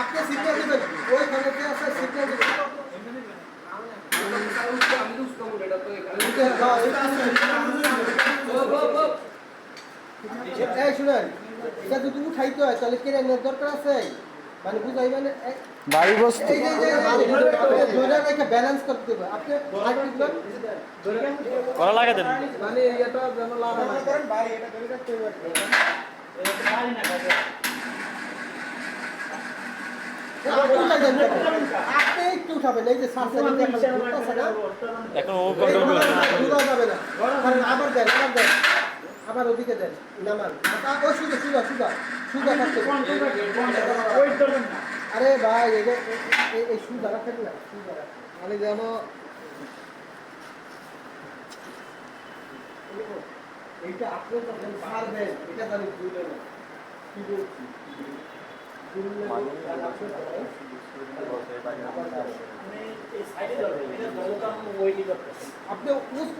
আপনি সিগন্যাল দিবেন ওইখানে যে আছে সিগন্যাল দিবেন এই শুনেন, এটা যদি উঠাইতে হয়, তাহলে কেড়ে দরকার আছে? মানে বুঝাই মানে বাড়ি বস্তু। করা লাগে দেন। মানে এখন ও কন্ট্রোল করছে না। আবার দেন আবার দেন। আবার ওদিকে দেন নামান। মাথা ও সুদা সুদা সুদা। সুদা থাকতে আরে ভাই এই সুদা রাখেন না সুদা মানে যেন এইটা আপনি যখন পারবেন এটা জানি ভুলবে না কি বলছি তো আপনি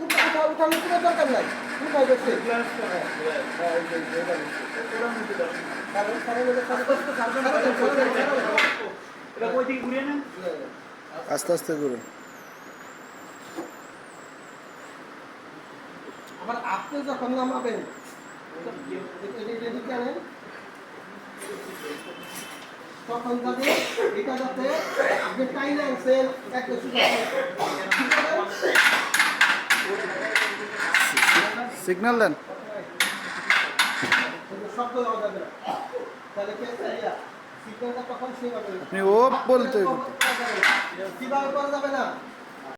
উঠা উঠানোর কোনো দরকার নাই। উঠাই দেখছে আস্তে আস্তে করুন আবার আপনি যখন নামাবেন তখন যাতে এটা যাতে যে একটা সিগন্যাল দেন। শব্দ দেওয়া যাবে না। তাহলে কে সিগন্যালটা তখন সেভাবে আপনি ও বলতে কীভাবে করা যাবে না?